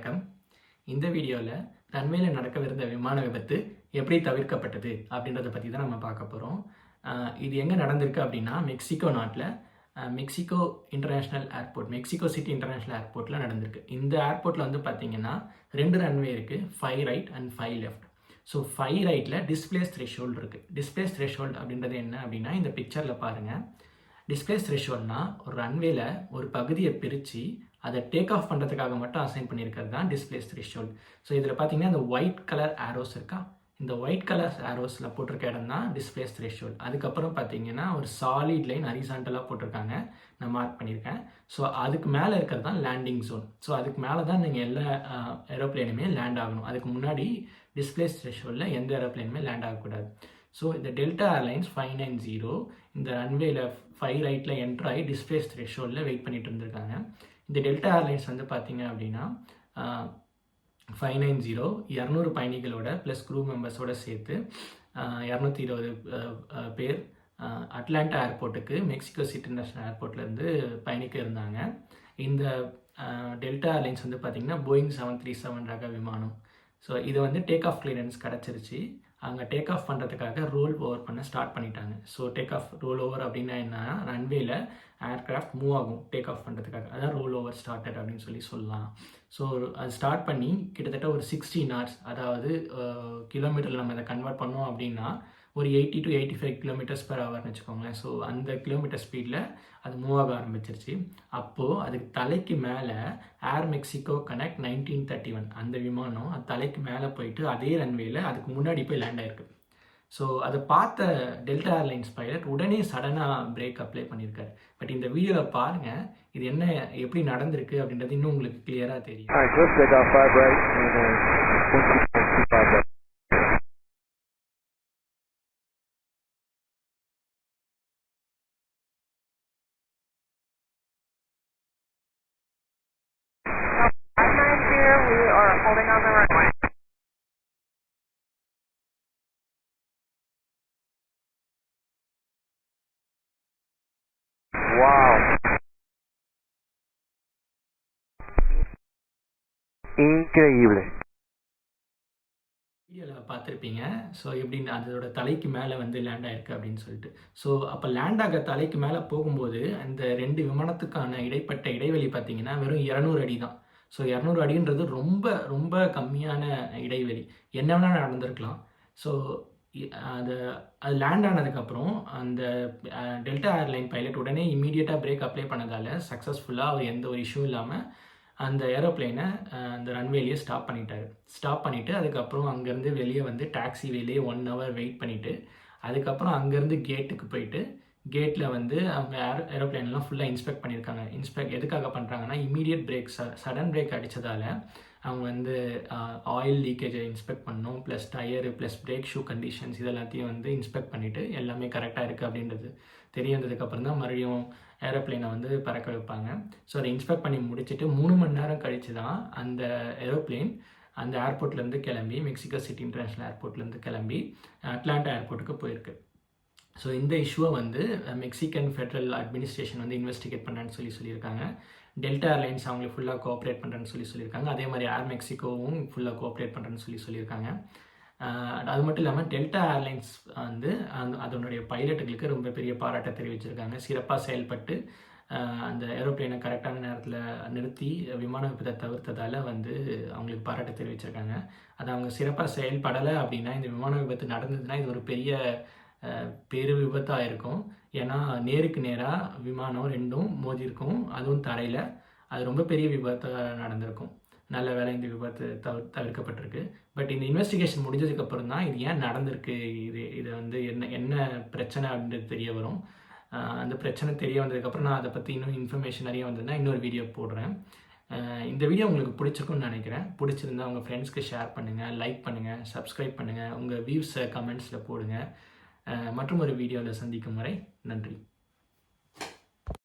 வணக்கம். இந்த வீடியோவில் ரன்வேல நடக்கவிருந்த விமான விபத்து எப்படி தவிர்க்கப்பட்டது அப்படின்றத பற்றி தான் நம்ம பார்க்க போகிறோம் இது எங்கே நடந்திருக்கு அப்படின்னா மெக்சிகோ நாட்டில் Mexico international airport Mexico city international ஏர்போர்ட்டில் நடந்திருக்கு. இந்த ஏர்போர்ட்டில் வந்து பார்த்தீங்கன்னா ரெண்டு ரன்வே இருக்குது five right and five left so five ரைட்டில் டிஸ்பிளேஸ் த்ரெஷோல்டு இருக்குது டிஸ்பிளேஸ் த்ரெஷோல்டு அப்படின்றது என்ன அப்படின்னா இந்த பிக்சரில் பாருங்கள் டிஸ்பிளேஸ் த்ரெஷோல்ட்னா ஒரு ரன்வேல ஒரு பகுதியை பிரித்து அதை டேக் ஆஃப் பண்ணுறதுக்காக மட்டும் அசைன் பண்ணியிருக்கிறது தான் டிஸ்பிளேஸ் த்ரிஷோல்ட் ஸோ இதில் பார்த்தீங்கன்னா இந்த ஒயிட் கலர் ஆரோஸ் இருக்கா? இந்த ஒயிட் கலர் ஆரோஸில் போட்டிருக்க இடம் தான் டிஸ்பிளேஸ் த்ரெஷோல்ட் அதுக்கப்புறம் பார்த்தீங்கன்னா ஒரு சாலிட் லைன் ஹரிசாண்டலாக போட்டிருக்காங்க. நான் மார்க் பண்ணியிருக்கேன். ஸோ அதுக்கு மேலே இருக்கிறது தான் லேண்டிங் ஜோன் ஸோ அதுக்கு மேலே தான் நீங்கள் எல்லா ஏரோப்ளேனுமே லேண்ட் ஆகணும். அதுக்கு முன்னாடி டிஸ்பிளேஸ் த்ரெஷோல்டில் எந்த ஏரோப்ளேனுமே லேண்ட் ஆகக்கூடாது. ஸோ இந்த Delta airlines five nine zero இந்த ரன்வேல ஃபைவ் ரைட்டில் என்ட்ராகி டிஸ்பிளேஸ் த்ரெஷோல்டில் வெயிட் பண்ணிட்டு இருந்திருக்காங்க. இந்த டெல்டா ஏர்லைன்ஸ் வந்து பார்த்தீங்க அப்படின்னா ஃபைவ் நைன் ஜீரோ இரநூறு பயணிகளோட ப்ளஸ் க்ரூ மெம்பர்ஸோட சேர்த்து இரநூத்தி இருபது பேர் அட்லாண்டா ஏர்போர்ட்டுக்கு மெக்சிகோ சிட்டி இன்டர்நேஷ்னல் ஏர்போர்ட்லேருந்து பயணிக்க இருந்தாங்க. இந்த டெல்டா ஏர்லைன்ஸ் வந்து பார்த்திங்கன்னா போயிங் செவன் த்ரீ செவன் ரக விமானம். ஸோ இது வந்து டேக் ஆஃப் கிளியரன்ஸ் கிடச்சிருச்சு. அங்கே டேக் ஆஃப் பண்ணுறதுக்காக ரோல் ஓவர் பண்ண ஸ்டார்ட் பண்ணிட்டாங்க. So take off roll over அப்படின்னா என்னன்னா ரன்வேல ஏர்க்ராஃப்ட் மூவ் ஆகும். டேக் ஆஃப் பண்ணுறதுக்காக அதான் ரோல் ஓவர் ஸ்டார்டட் அப்படின்னு சொல்லி சொல்லலாம். ஸோ அது ஸ்டார்ட் பண்ணி கிட்டத்தட்ட ஒரு சிக்ஸ்டீன் ஹவர்ஸ் அதாவது கிலோமீட்டரில் நம்ம இதை கன்வெர்ட் பண்ணோம் அப்படின்னா ஒரு eighty to eighty five kilometres per ஹவர்னு வச்சுக்கோங்களேன். ஸோ அந்த கிலோமீட்டர் ஸ்பீடில் அது மூவ் ஆக ஆரம்பிச்சிருச்சு. அப்போது அதுக்கு தலைக்கு மேலே air Mexico connect nineteen thirty one அந்த விமானம் அது தலைக்கு மேலே போயிட்டு அதே ரன்வேயில் அதுக்கு முன்னாடி போய் லேண்ட் ஆயிருக்கு. ஸோ அதை பார்த்த டெல்டா ஏர்லைன்ஸ் பைலட் உடனே சடனாக பிரேக் அப்ளை பண்ணியிருக்காரு. பட் இந்த வீடியோவில் பாருங்கள் இது என்ன எப்படி நடந்திருக்கு அப்படின்றது இன்னும் உங்களுக்கு கிளியராக தெரியும். Wow. Increíble. வீடியோவில் பார்த்துருப்பீங்க. ஸோ எப்படி அதோட தலைக்கு மேலே வந்து லேண்ட் ஆயிருக்கு அப்படின்னு சொல்லிட்டு. ஸோ அப்போ லேண்ட் ஆக தலைக்கு மேலே போகும்போது அந்த ரெண்டு விமானத்துக்கான இடைப்பட்ட இடைவெளி பார்த்தீங்கன்னா வெறும் இரநூறு அடி தான். ஸோ இரநூறு அடின்றது ரொம்ப ரொம்ப கம்மியான இடைவெளி. என்ன வேணால் நடந்திருக்கலாம். ஸோ அது அது லேண்ட் ஆனதுக்கப்புறம் அந்த டெல்டா ஏர்லைன் பைலட் உடனே இமீடியட்டாக பிரேக் அப்ளை பண்ணதால் சக்ஸஸ்ஃபுல்லாக அவர் எந்த ஒரு இஷ்யூ இல்லாமல் அந்த ஏரோப்ளைனை அந்த ரன்வேலையே ஸ்டாப் பண்ணிட்டார். ஸ்டாப் பண்ணிவிட்டு அதுக்கப்புறம் அங்கேருந்து வெளியே வந்து டாக்ஸி வெளியே ஒன் ஹவர் வெயிட் பண்ணிவிட்டு அதுக்கப்புறம் அங்கேருந்து கேட்டுக்கு போயிட்டு கேட்டில் வந்து அவங்க ஏர் ஏரோப்ளைன்லாம் ஃபுல்லாக இன்ஸ்பெக்ட் பண்ணியிருக்காங்க இன்ஸ்பெக்ட் எதுக்காக பண்ணுறாங்கன்னா இமீடியட் பிரேக் சடன் பிரேக் அடித்ததால் அவங்க வந்து ஆயில் லீக்கேஜை இன்ஸ்பெக்ட் பண்ணோம் plus tyre plus brake shoe conditions இதெல்லாத்தையும் வந்து இன்ஸ்பெக்ட் பண்ணிவிட்டு எல்லாமே கரெக்டாக இருக்குது அப்படின்றது தெரிய வந்ததுக்கப்புறம் தான் மறுபடியும் ஏரோப்ளைனை வந்து பறக்க வைப்பாங்க. ஸோ அதை இன்ஸ்பெக்ட் பண்ணி முடிச்சுட்டு மூணு மணி நேரம் கழித்து தான் அந்த ஏரோப்ளைன் அந்த ஏர்போர்ட்லேருந்து கிளம்பி மெக்சிகோ சிட்டி இன்டர்நேஷ்னல் ஏர்போர்ட்லேருந்து கிளம்பி அட்லாண்டா ஏர்போர்ட்டுக்கு போயிருக்கு. ஸோ இந்த இஷ்யூவை வந்து மெக்சிகன் ஃபெட்ரல் அட்மினிஸ்ட்ரேஷன் வந்து இன்வெஸ்டிகேட் பண்ணுறேன்னு சொல்லி சொல்லியிருக்காங்க. டெல்டா ஏர்லைன்ஸ் அவங்களுக்கு ஃபுல்லாக கோஆப்ரேட் பண்ணுறேன்னு சொல்லி சொல்லியிருக்காங்க. அதே மாதிரி ஏர் மெக்சிகோவும் ஃபுல்லாக கோஆப்ரேட் பண்ணுறேன்னு சொல்லி சொல்லியிருக்காங்க. அது மட்டும் இல்லாமல் டெல்டா ஏர்லைன்ஸ் வந்து அதனுடைய பைலட்டுகளுக்கு ரொம்ப பெரிய பாராட்டை தெரிவிச்சிருக்காங்க. சிறப்பாக செயல்பட்டு அந்த ஏரோப்ளைனை கரெக்டான நேரத்தில் நிறுத்தி விமான விபத்தை தவிர்த்ததால் வந்து அவங்களுக்கு பாராட்டை தெரிவிச்சிருக்காங்க. அது அவங்க சிறப்பாக செயல்படலை அப்படின்னா இந்த விமான விபத்து நடந்ததுன்னா இது ஒரு பெரிய பெரு விபத்தாக இருக்கும் ஏன்னா நேருக்கு நேராக விமானம் ரெண்டும் மோதிருக்கும் அதுவும் தரையில். அது ரொம்ப பெரிய விபத்தாக நடந்திருக்கும். நல்ல வேலை இந்த விபத்து தவிர தவிர்க்கப்பட்டிருக்கு. பட் இந்த இன்வெஸ்டிகேஷன் முடிஞ்சதுக்கப்புறம் தான் இது ஏன் நடந்திருக்கு? இது இது வந்து என்ன என்ன பிரச்சனை அப்படின்றது தெரிய வரும். அந்த பிரச்சனை தெரிய வந்ததுக்கப்புறம் நான் அதை பற்றி இன்னும் இன்ஃபர்மேஷன் நிறைய வந்ததுன்னா இன்னொரு வீடியோ போடுறேன். இந்த வீடியோ உங்களுக்கு பிடிச்சிருக்குன்னு நினைக்கிறேன். பிடிச்சிருந்தா உங்கள் ஃப்ரெண்ட்ஸ்க்கு ஷேர் பண்ணுங்கள் லைக் பண்ணுங்கள் சப்ஸ்கிரைப் பண்ணுங்கள் உங்கள் வியூஸை கமெண்ட்ஸில் போடுங்கள் மற்றும் ஒரு வீடியோவில் சந்திக்கும் வரை நன்றி.